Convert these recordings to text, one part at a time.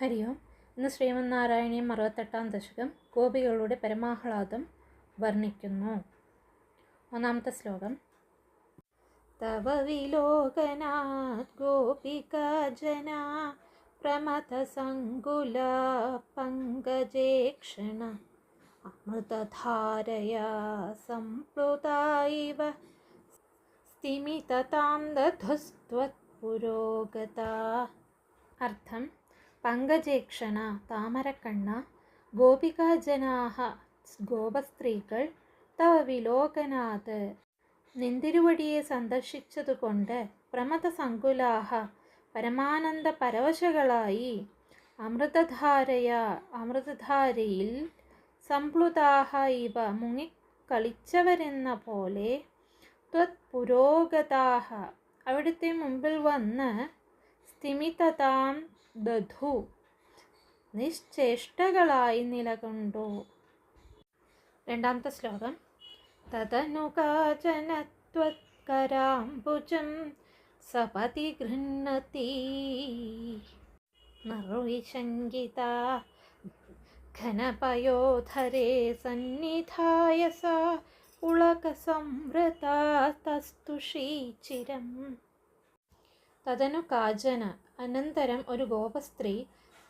ഹരി ഓം. ഇന്ന് ശ്രീമന്നാരായണീയം അറുപത്തെട്ടാം ദശകം ഗോപികളുടെ പരമാഹ്ലാദം വർണിക്കുന്നു. ഒന്നാമത്തെ ശ്ലോകം. തവ വിലോകനാത് പ്രമത പ്രമഥസങ്കുല പങ്കജേക്ഷണ അമൃതധാരയാ സംപ്ലുത ഇവ സ്ഥിമിതതാം ദധുസ്ത്വത്പുരോഗത അർത്ഥം പങ്കജേക്ഷണ താമരക്കണ്ണ ഗോപികാജനാഹ ഗോപസ്ത്രീകൾ തവ വിലോകനാഥ്. നിന്തിരുവടിയെ സന്ദർശിച്ചതുകൊണ്ട് പ്രമദസങ്കുലാഹ പരമാനന്ദ പരവശകളായി അമൃതധാരയ അമൃതധാരയിൽ സംപ്ലുതാഹ ഇവ മുങ്ങിക്കളിച്ചവരെന്ന പോലെ ത്വത് പുരോഗതാഹ അവിടുത്തെ മുമ്പിൽ വന്ന് സ്ഥിമിതതാം ദധു നിശ്ചേഷ്ടകളായി നിലകൊണ്ടു. രണ്ടാമത്തെ ശ്ലോകം. തദനുകാചനത്വത്കരാംബുജം സപതി ഗൃഹത്തി നിർവിശങ്കിത ഘനപയോധരേ സന്നിധായ സ ഉളകസംവൃതാസ്തുഷീചിരം തതനു കാചന അനന്തരം ഒരു ഗോപസ്ത്രീ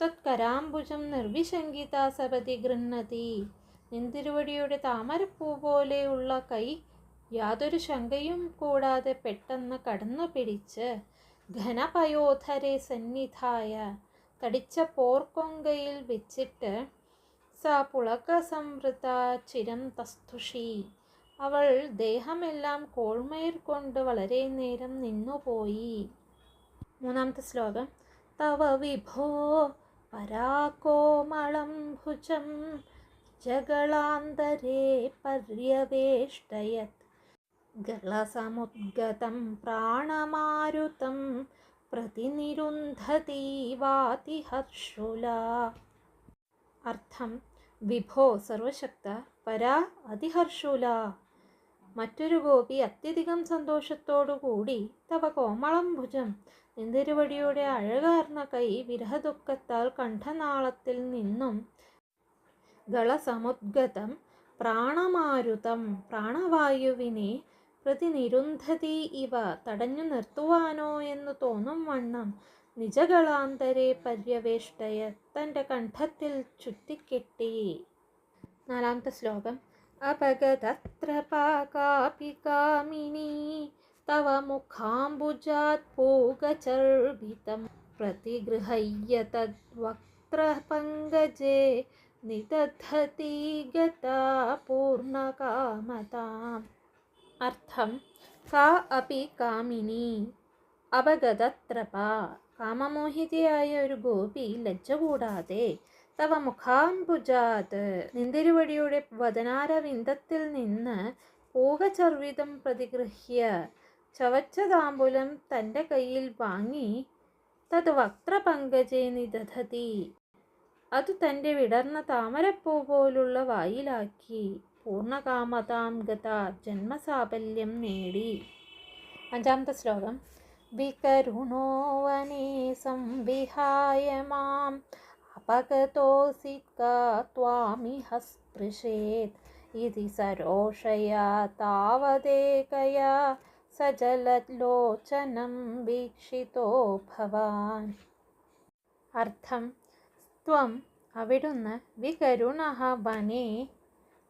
ത്വത്കരാംബുജം നിർവിശങ്കിത സപതി ഗൃഹത്തി നിന്തിരുവടിയുടെ താമരപ്പൂ പോലെയുള്ള കൈ യാതൊരു ശങ്കയും കൂടാതെ പെട്ടെന്ന് കടന്നു പിടിച്ച് ഘനപയോധരെ സന്നിധായ തടിച്ച പോർക്കൊങ്കയിൽ വെച്ചിട്ട് സ പുളകസംവൃത ചിരം തസ്തുഷി. അവൾ ദേഹമെല്ലാം കോൾമയിർ കൊണ്ട് വളരെ നേരം നിന്നുപോയി. മൂന്നാമത്തെ ശ്ലോകം. തവ വിഭോ പരാകോമളം ഭുജം ജകളാന്തരേ പര്യവേഷ്ടയത്. ഗളസമുദ്ഗതം പ്രാണമാരുതം പ്രതിനിരുന്ധതീവാതിഹർഷുല. അർത്ഥം വിഭോ സർവശക്ത പരാ അതിഹർഷുല. മറ്റൊരു ഗോപി അത്യധികം സന്തോഷത്തോടുകൂടി തവ കോമളം ഭുജം നിന്തിരുവടിയുടെ അഴകാർന്ന കൈ വിരഹദുഃഖത്താൽ കണ്ഠനാളത്തിൽ നിന്നും ഗളസമുദ്ഗതം പ്രാണമാരുതം പ്രാണവായുവിനെ പ്രതിനിരുന്ധതി ഇവ തടഞ്ഞു നിർത്തുവാനോ എന്ന് തോന്നും വണ്ണം നിജകളാന്തരെ പര്യവേഷ്ടയ തന്റെ കണ്ഠത്തിൽ ചുറ്റിക്കെട്ടി. നാലാമത്തെ ശ്ലോകം. അപഗതത്ര പാകാപി കാമിനി തവ മുഖാംബുജാത് പൂഗചർവിതം പ്രതിഗൃഹയ്യ തദ്വക്ത്രപങ്കജേ നിദധതി ഗതാ പൂർണകാമതാം അർത്ഥം കാ അപി കാമിനി അപഗതത്രപ കാമമോഹിതയായ ഒരു ഗോപി ലജ്ജ കൂടാതെ തവ മുഖാംബുജാത് നിന്തിരുവടിയുടെ വദനാരവിന്ദത്തിൽ നിന്ന് പൂകചർവിതം പ്രതിഗൃഹ്യ ചവച്ച താമ്പൂലം തന്റെ കയ്യിൽ വാങ്ങി തത് വക്ത്രപങ്കജെ നിദധതി അത് തന്റെ വിടർന്ന താമരപ്പൂ പോലുള്ള വായിലാക്കി പൂർണകാമതാം ഗത ജന്മസാഫല്യം നേടി. അഞ്ചാമത്തെ ശ്ലോകം വികരുണോ വനേ സംവിഹായ മാം അപകതോസി സ്പൃശേത് ഇതി സരോഷയാ താവദേകയാ സജലലോചനം വീക്ഷിതോ ഭവാൻ അർത്ഥം ത്വം അവിടുന്ന് വികരുണ വനേ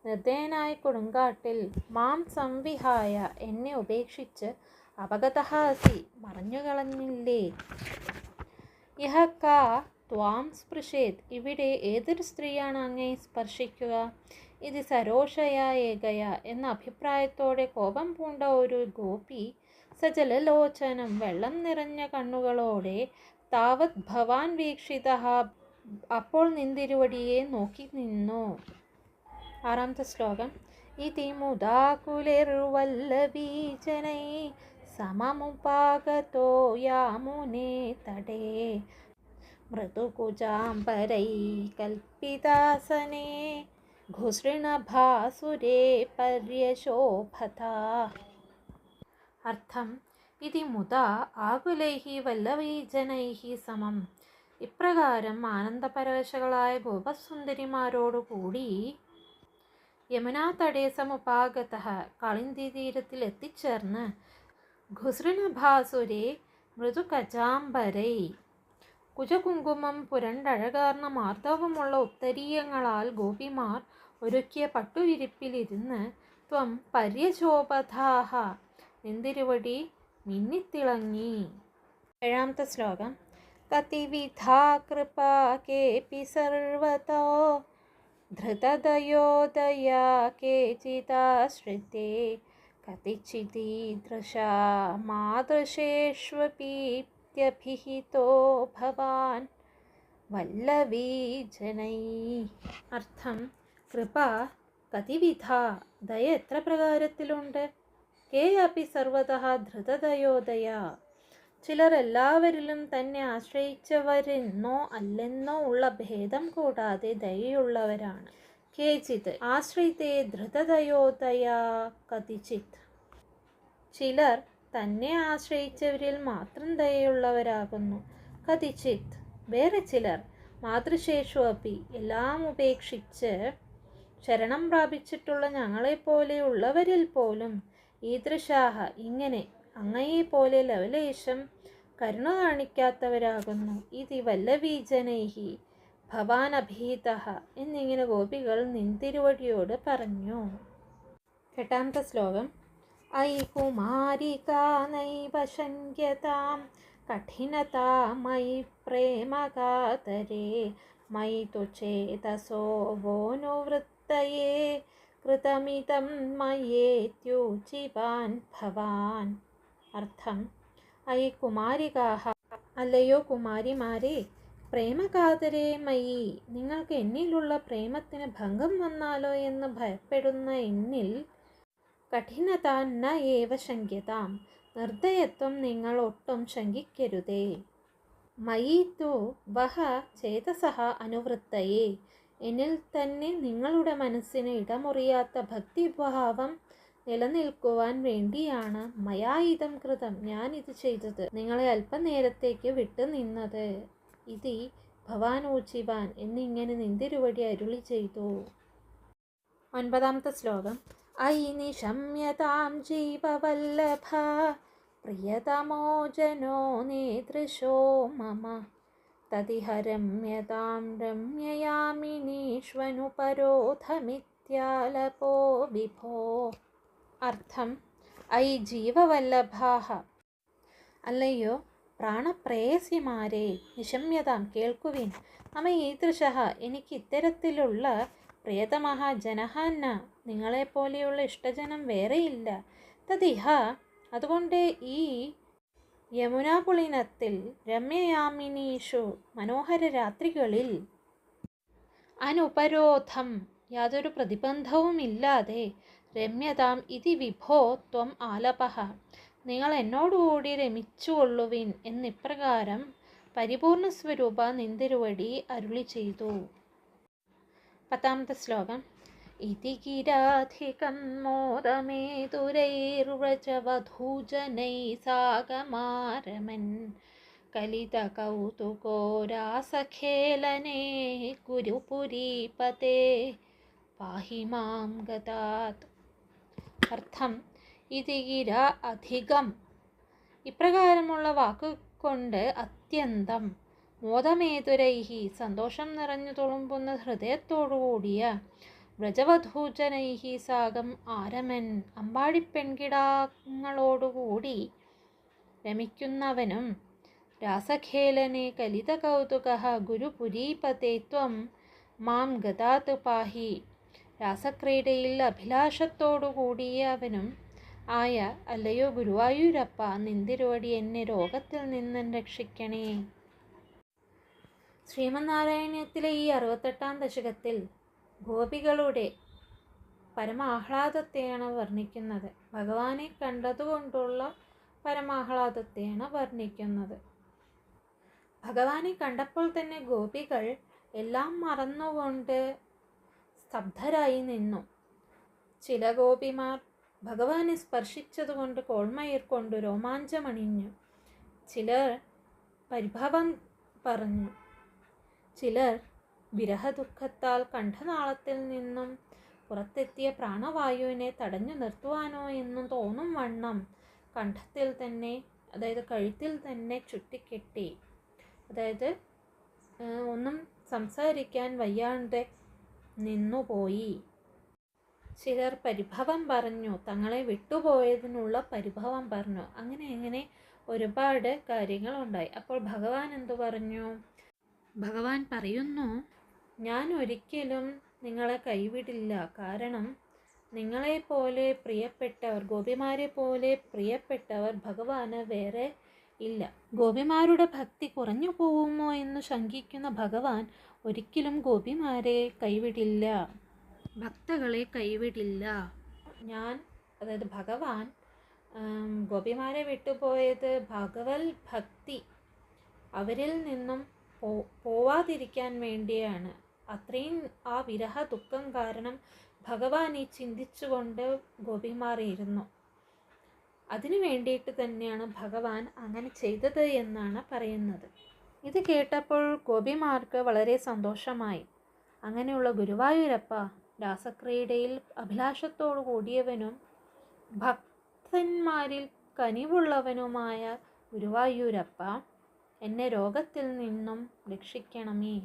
നിർദ്ദയനായ കൊടുങ്കാട്ടിൽ മാം സംവിഹായ എന്നെ ഉപേക്ഷിച്ച് അപകതഹാസി മറഞ്ഞുകളഞ്ഞില്ലേ? ഇഹ കാ ത്വാം സ്പൃശേത് ഇവിടെ ഏതൊരു സ്ത്രീയാണ് അങ്ങേ സ്പർശിക്കുക? ഇത് സരോഷയ എന്ന അഭിപ്രായത്തോടെ കോപം പൂണ്ട ഒരു ഗോപി സജലലോചനം വെള്ളം നിറഞ്ഞ കണ്ണുകളോടെ താവത് ഭവാൻ വീക്ഷിത അപ്പോൾ നിന്തിരുവടിയെ നോക്കി നിന്നു. ആറാമത്തെ ശ്ലോകം. ഇതി മുദാകുലിർവല്ലവീജനൈ സമമുപാഗതോ യാമുനേ തടേ മൃദുകുജാംബരൈ കൽപ്പിതാസനേ ഘുസൃണഭാസുരേ പര്യശോഭത. അർത്ഥം ഇതി മുത ആകുലൈ വല്ലവീജനൈഹി സമം. ഇപ്രകാരം ആനന്ദപരവശകളായ ഗോപസുന്ദരിമാരോടുകൂടി യമുനാ തടേ സമുപാഗത കളിന്തി തീരത്തിൽ എത്തിച്ചേർന്ന് ഘുസൃണഭാസുരെ മൃദുകചാംബരൈ കുജകുങ്കുമം പുരണ്ടഴകാർന്ന മാർദ്ദവമുള്ള ഉത്തരീയങ്ങളാൽ ഗോപിമാർ ഒരുക്കിയ പട്ടുവിരിപ്പിലിരുന്ന് ത്വം പര്യശോപഥാഹ നിന്തിരുവടി മിന്നിത്തിളങ്ങി. ഏഴാമത്തെ ശ്ലോകം. കതിവിധാ കൃപാ കേപി സർവതോ. ധൃതദയോദയാ കേചിതാശ്രിതേ കതിച്ചിദീദൃശാ മാതൃശേഷ്വപീത്യഭിഹിതോ ഭവാൻ വല്ലവീജനൈ. അർത്ഥം കൃപ കതിവിധ ദയ എത്ര പ്രകാരത്തിലുണ്ട്? കേ അപ്പി സർവത ധൃതദയോദയ ചിലർ എല്ലാവരിലും തന്നെ ആശ്രയിച്ചവരെന്നോ അല്ലെന്നോ ഉള്ള ഭേദം കൂടാതെ ദയയുള്ളവരാണ്. കേചിത് ആശ്രിതേ ധൃതദയോദയാ കതിചിത്. ചിലർ തന്നെ ആശ്രയിച്ചവരിൽ മാത്രം ദയയുള്ളവരാകുന്നു. കതിചിത് വേറെ ചിലർ മാതൃശേഷു അപ്പി എല്ലാം ഉപേക്ഷിച്ച് ശരണം പ്രാപിച്ചിട്ടുള്ള ഞങ്ങളെപ്പോലെയുള്ളവരിൽ പോലും ഈദൃശാഹ ഇങ്ങനെ അങ്ങയെപ്പോലെ ലവലേശം കരുണ കാണിക്കാത്തവരാകുന്നു. ഇതി വല്ലവീജനൈഹി ഭവാൻ അഭീത എന്നിങ്ങനെ ഗോപികൾ നിന്തിരുവടിയോട് പറഞ്ഞു. എട്ടാമത്തെ ശ്ലോകം. ഐ കുമാരികാ നൈവ ശങ്ക്യതാം കഠിനതാ മയി പ്രേമകാതരേ മയി തു ചേതസോ വോനുവൃത്തയേ കൃതമിതം മയേത്യൂചിവാൻ ഭവാൻ. അർത്ഥം ഐ കുമാരികാഹ അല്ലയോ കുമാരിമാരെ പ്രേമകാതരേ മയി നിങ്ങൾക്ക് എന്നിലുള്ള പ്രേമത്തിന് ഭംഗം വന്നാലോ എന്ന് ഭയപ്പെടുന്ന എന്നിൽ കഠിനത ന ഏവ ശങ്ക്യതാം. നിർദ്ദയത്വം നിങ്ങൾ ഒട്ടും ശങ്കിക്കരുതേ. മയി തു വഹ ചേതസഹ അനുവൃത്തയെ. എന്നിൽ തന്നെ നിങ്ങളുടെ മനസ്സിന് ഇടമുറിയാത്ത ഭക്തിഭാവം നിലനിൽക്കുവാൻ വേണ്ടിയാണ് മയായുധം കൃതം ഞാൻ ഇത് ചെയ്തത്. നിങ്ങളെ അല്പനേരത്തേക്ക് വിട്ടു നിന്നത്. ഇതി ഭവാനോചിവാൻ എന്നിങ്ങനെ നിന്തിരുവടി അരുളി ചെയ്തു. ഒൻപതാമത്തെ ശ്ലോകം. ഐ നിശമ്യതാം ജീവവല്ലഭ പ്രിയതമോ ജനോ നേതൃശോ മമ. തതിഹരമ്യതാം രമ്യയാമിനീഷ്വനുപരോധമിത്യാലപോ വിഭോ. അർത്ഥം ഐ ജീവവല്ലഭാഹ. അല്ലയോ പ്രാണപ്രേയസിമാരെ നിശമ്യതാം കേൾക്കുവിൻ. അമ ഈദൃശ എനിക്ക് ഇത്തരത്തിലുള്ള പ്രിയതമഹ ജനഹാന്ന നിങ്ങളെപ്പോലെയുള്ള ഇഷ്ടജനം വേറെയില്ല തതിഹ അതുകൊണ്ട് ഈ യമുനാപുളിനത്തിൽ രമ്യയാമിനീഷു മനോഹര രാത്രികളിൽ അനുപരോധം യാതൊരു പ്രതിബന്ധവുമില്ലാതെ രമ്യതാം ഇതി വിഭോ ത്വം ആലപഹ. നിങ്ങൾ എന്നോടുകൂടി രമിച്ചുകൊള്ളുവിൻ എന്നിപ്രകാരം പരിപൂർണ സ്വരൂപ നിന്തിരുവടി അരുളി ചെയ്തു പത്താമത്തെ ശ്ലോകം. ഗിരാധികം മോദമേതുരൈർവ്രജവധൂജനൈ സാഗമാരമൻ കലിത കൗതുകോ രാസഖേലനേ ഗുരുപുരീപതേ പാഹി മാം ഗതാത് അർത്ഥം ഇതിഗിര അധികം ഇപ്രകാരമുള്ള വാക്കുകൊണ്ട് അത്യന്തം മോദമേതുരൈഹി സന്തോഷം നിറഞ്ഞു തുളുമ്പുന്ന ഹൃദയത്തോടുകൂടിയ വ്രജവധൂജനൈഹി സാഗം ആരമൻ അമ്പാടി പെൺകിടാങ്ങളോടുകൂടി രമിക്കുന്നവനും രാസഖേലനെ കലിത കൗതുക ഗുരുപുരീപതേ ത്വം മാം ഗതാത് പാഹി. രാസക്രീഡയിൽ അഭിലാഷത്തോടുകൂടിയവനും ആയ അല്ലയോ ഗുരുവായൂരപ്പ നിന്തിരുവടി എന്നെ രോഗത്തിൽ നിന്നും രക്ഷിക്കണേ. ശ്രീമന്നാരായണത്തിലെ ഈ അറുപത്തെട്ടാം ദശകത്തിൽ ഗോപികളുടെ പരമാഹ്ലാദത്തെയാണ് വർണിക്കുന്നത്. ഭഗവാനെ കണ്ടതുകൊണ്ടുള്ള പരമാഹ്ലാദത്തെയാണ് വർണിക്കുന്നത്. ഭഗവാനെ കണ്ടപ്പോൾ തന്നെ ഗോപികൾ എല്ലാം മറന്നുകൊണ്ട് സ്തബ്ധരായി നിന്നു. ചില ഗോപിമാർ ഭഗവാനെ സ്പർശിച്ചതുകൊണ്ട് കോൾമയിർ കൊണ്ട് രോമാഞ്ചമണിഞ്ഞു. ചിലർ പരിഭവം പറഞ്ഞു. ചിലർ വിരഹദുഃഖത്താൽ കണ്ഠനാളത്തിൽ നിന്നും പുറത്തെത്തിയ പ്രാണവായുവിനെ തടഞ്ഞു നിർത്തുവാനോ എന്നും തോന്നും വണ്ണം കണ്ഠത്തിൽ തന്നെ അതായത് കഴുത്തിൽ തന്നെ ചുറ്റിക്കെട്ടി. അതായത് ഒന്നും സംസാരിക്കാൻ വയ്യാണ്ട് നിന്നുപോയി. ചിലർ പരിഭവം പറഞ്ഞു തങ്ങളെ വിട്ടുപോയതിനുള്ള പരിഭവം പറഞ്ഞു. അങ്ങനെ അങ്ങനെ ഒരുപാട് കാര്യങ്ങളുണ്ടായി അപ്പോൾ ഭഗവാൻ എന്തു പറഞ്ഞു? ഭഗവാൻ പറയുന്നു ഞാൻ ഒരിക്കലും നിങ്ങളെ കൈവിടില്ല. കാരണം നിങ്ങളെ പോലെ പ്രിയപ്പെട്ടവർ ഗോപിമാരെ പോലെ പ്രിയപ്പെട്ടവർ ഭഗവാന് വേറെ ഇല്ല. ഗോപിമാരുടെ ഭക്തി കുറഞ്ഞു പോകുമോ എന്ന് ശങ്കിക്കുന്ന ഭഗവാൻ ഒരിക്കലും ഗോപിമാരെ കൈവിടില്ല. ഭക്തകളെ കൈവിടില്ല. ഞാൻ അതായത് ഭഗവാൻ ഗോപിമാരെ വിട്ടുപോയത് ഭഗവൽ ഭക്തി അവരിൽ നിന്നും പോ പോവാതിരിക്കാൻ വേണ്ടിയാണ്. അത്രയും ആ വിരഹ ദുഃഖം കാരണം ഭഗവാനെ ചിന്തിച്ചുകൊണ്ട് ഗോപിമാർ ഇരുന്നു അതിനു വേണ്ടിയിട്ട് തന്നെയാണ് ഭഗവാൻ അങ്ങനെ ചെയ്തത് എന്നാണ് പറയുന്നത്. ഇത് കേട്ടപ്പോൾ ഗോപിമാർക്ക് വളരെ സന്തോഷമായി. അങ്ങനെയുള്ള ഗുരുവായൂരപ്പ രാസക്രീഡയിൽ അഭിലാഷത്തോടു കൂടിയവനും ഭക്തന്മാരിൽ കനിവുള്ളവനുമായ ഗുരുവായൂരപ്പ എന്നെ രോഗത്തിൽ നിന്നും രക്ഷിക്കണമേ.